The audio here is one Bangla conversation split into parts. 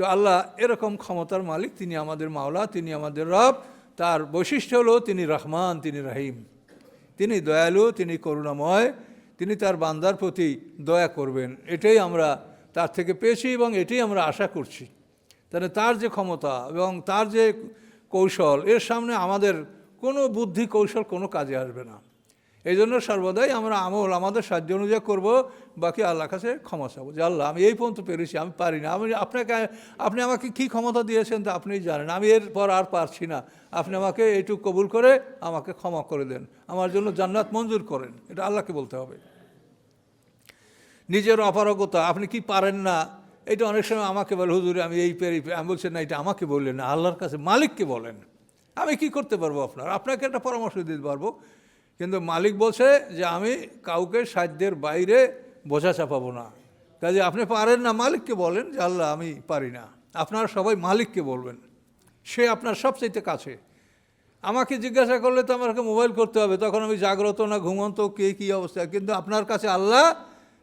তো আল্লাহ এরকম ক্ষমতার মালিক, তিনি আমাদের মাওলা, তিনি আমাদের রব। তার বৈশিষ্ট্য হলো তিনি রহমান, তিনি রহিম। তিনি দয়ালু, তিনি করুণাময়, তিনি তার বান্দার প্রতি দয়া করবেন। এটাই আমরা তার থেকে পেয়েছি এবং এটাই আমরা আশা করছি। তাহলে তার যে ক্ষমতা এবং তার যে কৌশল, এর সামনে আমাদের কোনো বুদ্ধি কৌশল কোনো কাজে আসবে না। এই জন্য সর্বদাই আমরা আমল আমাদের সাহায্য অনুযায়ী করব, বাকি আল্লাহর কাছে ক্ষমা চাবো। যে আল্লাহ, আমি এই পর্যন্ত পেরেছি, আমি পারি না। আমি আপনাকে, আপনি আমাকে কি ক্ষমতা দিয়েছেন তা আপনিই জানেন। আমি এরপর আর পারছি না। আপনি আমাকে এইটুকু কবুল করে আমাকে ক্ষমা করে দেন। আমার জন্য জান্নাত মঞ্জুর করেন। এটা আল্লাহকে বলতে হবে। নিজের অপারগতা, আপনি কি পারেন না, এটা অনেক সময় আমাকে বলে, হুজুর, আমি এই পেরি, আমি বলছেন না, এটা আমাকে বললেন না, আল্লাহর কাছে মালিককে বলেন। আমি কি করতে পারব আপনার? আপনাকে একটা পরামর্শ দিতে পারব। কিন্তু মালিক বলছে যে আমি কাউকে সাধ্যের বাইরে বোঝা চাপাবো না। কাজে আপনি পারেন না মালিককে বলেন যে, আল্লাহ, আমি পারি না। আপনারা সবাই মালিককে বলবেন। সে আপনার সবচাইতে কাছে। আমাকে জিজ্ঞাসা করলে তো আমাকে মোবাইল করতে হবে, তখন আমি জাগ্রত না, ঘুমন্ত, কে কী অবস্থা? কিন্তু আপনার কাছে আল্লাহ,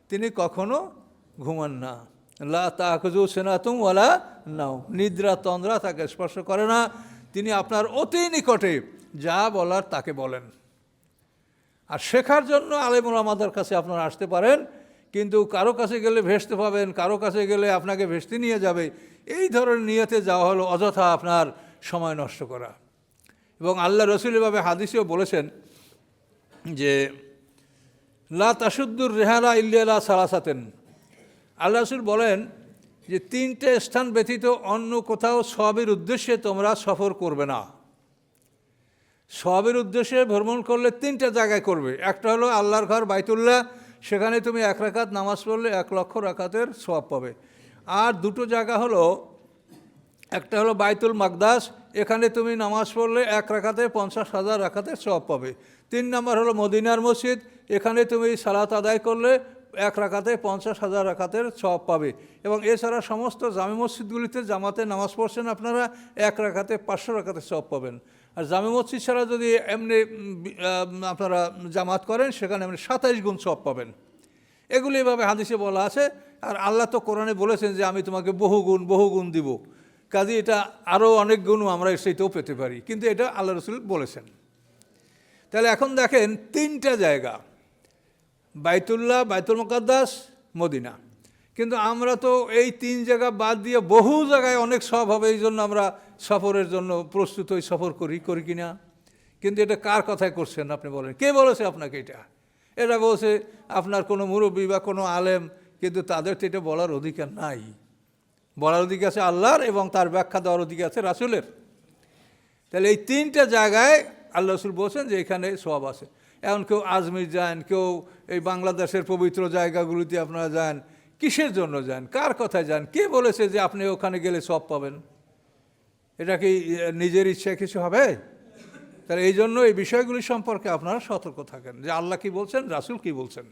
তিনি কখনো ঘুমান না। লা তাকজু সেনাতুম ওয়ালা নাও নিদ্রা, তন্দ্রা তাকে স্পর্শ করে না। তিনি আপনার অতি নিকটে যা বলার তাকে বলেন। আর শেখার জন্য আলেমুল আমাদের কাছে আপনারা আসতে পারেন, কিন্তু কারও কাছে গেলে ভেসতে পাবেন, কারও কাছে গেলে আপনাকে ভেসতে নিয়ে যাবে। এই ধরনের নিয়তে যাওয়া হলো অযথা আপনার সময় নষ্ট করা। এবং আল্লাহ রসুল এভাবে হাদিসেও বলেছেন যে, লা তাসুদ্দুর রেহানা ইল্লা সালাসাতেন। আল্লাহ রসুল বলেন যে, তিনটে স্থান ব্যতীত অন্য কোথাও সবের উদ্দেশ্যে তোমরা সফর করবে না। সবের উদ্দেশ্যে ভ্রমণ করলে তিনটা জায়গায় করবে। একটা হলো আল্লাহর ঘর, বাইতুল্লাহ। সেখানে তুমি এক রাকাত নামাজ পড়লে এক লক্ষ রাকাতের সব পাবে। আর দুটো জায়গা হলো, একটা হলো বাইতুল মাকদাস, এখানে তুমি নামাজ পড়লে এক রাখাতে পঞ্চাশ হাজার রাখাতে সব পাবে। তিন নম্বর হলো মদিনার মসজিদ, এখানে তুমি সালাত আদায় করলে এক রাখাতে পঞ্চাশ হাজার রাখাতের সব পাবে। এবং এছাড়া সমস্ত জামে মসজিদগুলিতে জামাতে নামাজ পড়ছেন আপনারা, এক রাখাতে পাঁচশো রাখাতে সব পাবেন। আর জামে মসজিদ ছাড়া যদি এমনি আপনারা জামাত করেন, সেখানে এমনি সাতাইশ গুণ সব পাবেন। এগুলি এভাবে হাদিসে বলা আছে। আর আল্লাহ তো কোরআনে বলেছেন যে, আমি তোমাকে বহু গুণ বহু গুণ দিব। কাজে এটা আরও অনেক গুণও আমরা সেইটাও পেতে পারি। কিন্তু এটা আল্লাহ রসুল বলেছেন। তাহলে এখন দেখেন তিনটা জায়গা। বাইতুল্লাহ, বাইতুল মুকাদ্দাস, মদিনা। কিন্তু আমরা তো এই তিন জায়গা বাদ দিয়ে বহু জায়গায় অনেক সব হবে, এই জন্য আমরা সফরের জন্য প্রস্তুত হই, সফর করি করি কি না কিন্তু এটা কার কথায় করছেন আপনি বলেন? কে বলেছে আপনাকে এটা? এটা বলছে, আপনার কোনো মুরব্বী বা কোনো আলেম, কিন্তু তাদের তো এটা বলার অধিকার নাই। বলার অধিকার আছে আল্লাহর এবং তার ব্যাখ্যা দেওয়ার অধিকার আছে রাসুলের। তাহলে এই তিনটা জায়গায় আল্লাহ রসুল বলছেন যে এখানে সব আছে। এখন কেউ আজমির যান, কেউ এই বাংলাদেশের পবিত্র জায়গাগুলিতে আপনারা যান, কিসের জন্য যান, কার কথায় যান, কে বলেছে যে আপনি ওখানে গেলে সব পাবেন? এটা কি নিজের ইচ্ছে কিছু হবে? তাহলে এই জন্য এই বিষয়গুলি সম্পর্কে আপনারা সতর্ক থাকেন যে আল্লাহ কি বলছেন, রাসুল কি বলছেন।